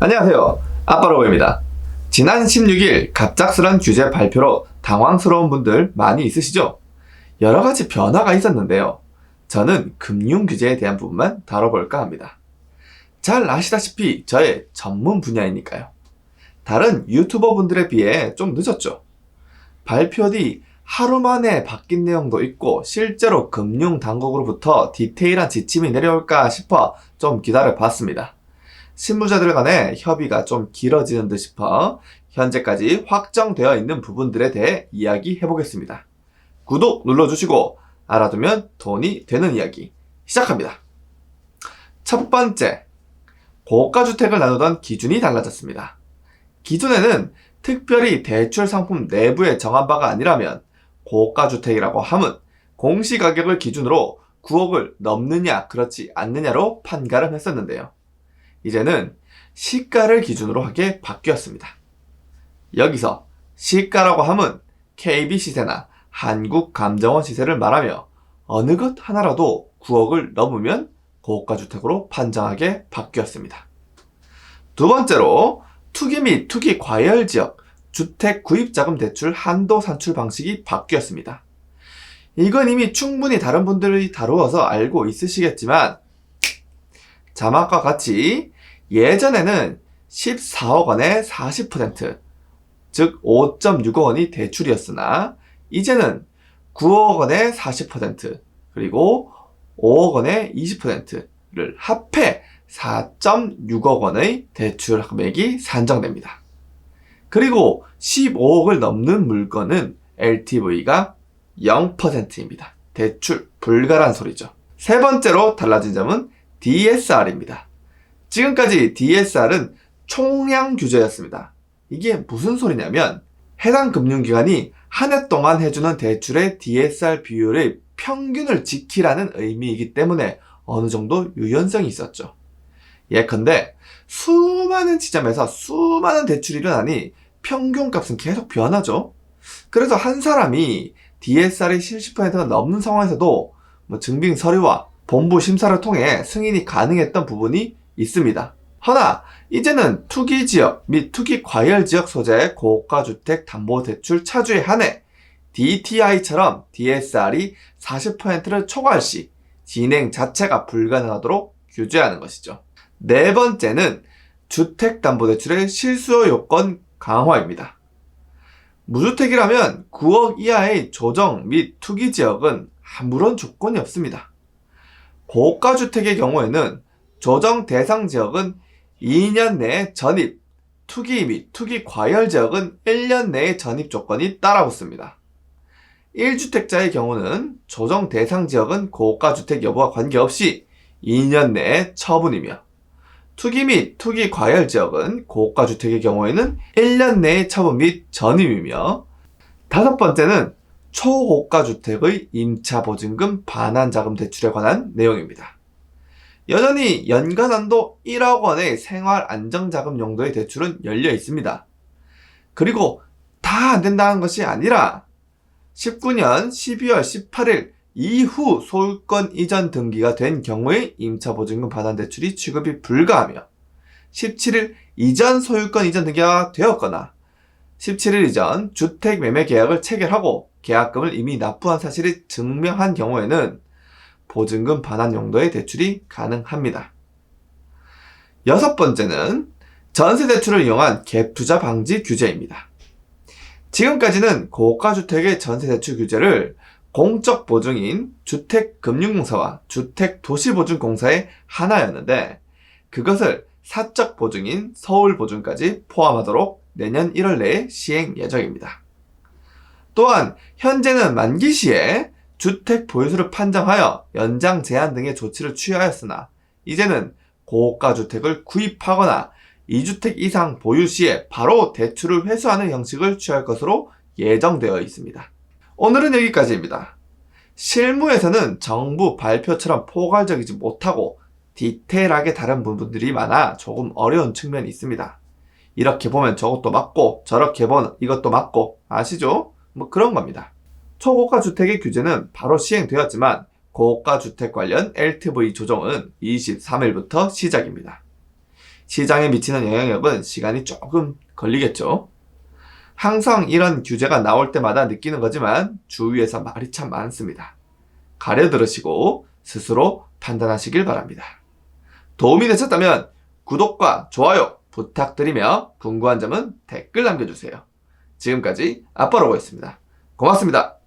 안녕하세요. 아빠로고입니다. 지난 16일 갑작스런 규제 발표로 당황스러운 분들 많이 있으시죠? 여러 가지 변화가 있었는데요. 저는 금융 규제에 대한 부분만 다뤄볼까 합니다. 잘 아시다시피 저의 전문 분야이니까요. 다른 유튜버 분들에 비해 좀 늦었죠. 발표 뒤 하루 만에 바뀐 내용도 있고 실제로 금융 당국으로부터 디테일한 지침이 내려올까 싶어 좀 기다려 봤습니다. 실무자들 간의 협의가 좀 길어지는 듯 싶어 현재까지 확정되어 있는 부분들에 대해 이야기해 보겠습니다. 구독 눌러주시고 알아두면 돈이 되는 이야기 시작합니다. 첫 번째, 고가주택을 나누던 기준이 달라졌습니다. 기존에는 특별히 대출 상품 내부에 정한 바가 아니라면 고가주택이라고 함은 공시가격을 기준으로 9억을 넘느냐 그렇지 않느냐로 판가름 했었는데요. 이제는 시가를 기준으로 하게 바뀌었습니다. 여기서 시가라고 함은 KB 시세나 한국감정원 시세를 말하며 어느 것 하나라도 9억을 넘으면 고가 주택으로 판정하게 바뀌었습니다. 두 번째로 투기 및 투기 과열 지역 주택 구입자금 대출 한도 산출 방식이 바뀌었습니다. 이건 이미 충분히 다른 분들이 다루어서 알고 있으시겠지만 자막과 같이 예전에는 14억 원에 40%, 즉 5.6억 원이 대출이었으나 이제는 9억 원에 40%, 그리고 5억 원에 20%를 합해 4.6억 원의 대출 금액이 산정됩니다. 그리고 15억을 넘는 물건은 LTV가 0%입니다. 대출 불가란 소리죠. 세 번째로 달라진 점은 DSR입니다. 지금까지 DSR은 총량 규제였습니다. 이게 무슨 소리냐면 해당 금융기관이 한 해 동안 해주는 대출의 DSR 비율의 평균을 지키라는 의미이기 때문에 어느 정도 유연성이 있었죠. 예컨대 수많은 지점에서 수많은 대출이 일어나니 평균값은 계속 변하죠. 그래서 한 사람이 DSR이 70%가 넘는 상황에서도 뭐 증빙 서류와 본부 심사를 통해 승인이 가능했던 부분이 있습니다. 허나 이제는 투기 지역 및 투기 과열 지역 소재의 고가 주택 담보 대출 차주에 한해 DTI처럼 DSR이 40%를 초과할 시 진행 자체가 불가능하도록 규제하는 것이죠. 네 번째는 주택담보대출의 실수요 요건 강화입니다. 무주택이라면 9억 이하의 조정 및 투기 지역은 아무런 조건이 없습니다. 고가 주택의 경우에는 조정 대상 지역은 2년 내에 전입, 투기 및 투기 과열 지역은 1년 내에 전입 조건이 따라붙습니다. 1주택자의 경우는 조정 대상 지역은 고가 주택 여부와 관계없이 2년 내에 처분이며 투기 및 투기 과열 지역은 고가 주택의 경우에는 1년 내에 처분 및 전입이며 다섯 번째는 초고가 주택의 임차 보증금 반환 자금 대출에 관한 내용입니다. 여전히 연간 한도 1억 원의 생활 안정자금 용도의 대출은 열려 있습니다. 그리고 다 안 된다는 것이 아니라 19년 12월 18일 이후 소유권 이전 등기가 된 경우에 임차보증금 반환 대출이 취급이 불가하며 17일 이전 소유권 이전 등기가 되었거나 17일 이전 주택 매매 계약을 체결하고 계약금을 이미 납부한 사실이 증명한 경우에는 보증금 반환 용도의 대출이 가능합니다. 여섯 번째는 전세 대출을 이용한 갭 투자 방지 규제입니다. 지금까지는 고가 주택의 전세 대출 규제를 공적 보증인 주택금융공사와 주택도시보증공사의 하나였는데 그것을 사적 보증인 서울보증까지 포함하도록 내년 1월 내에 시행 예정입니다. 또한 현재는 만기 시에 주택 보유수를 판정하여 연장 제한 등의 조치를 취하였으나 이제는 고가 주택을 구입하거나 2주택 이상 보유 시에 바로 대출을 회수하는 형식을 취할 것으로 예정되어 있습니다. 오늘은 여기까지입니다. 실무에서는 정부 발표처럼 포괄적이지 못하고 디테일하게 다른 부분들이 많아 조금 어려운 측면이 있습니다. 이렇게 보면 저것도 맞고 저렇게 보면 이것도 맞고 아시죠? 뭐 그런 겁니다. 초고가 주택의 규제는 바로 시행되었지만 고가 주택 관련 LTV 조정은 23일부터 시작입니다. 시장에 미치는 영향력은 시간이 조금 걸리겠죠. 항상 이런 규제가 나올 때마다 느끼는 거지만 주위에서 말이 참 많습니다. 가려 들으시고 스스로 판단하시길 바랍니다. 도움이 되셨다면 구독과 좋아요 부탁드리며 궁금한 점은 댓글 남겨주세요. 지금까지 아빠로고였습니다. 고맙습니다.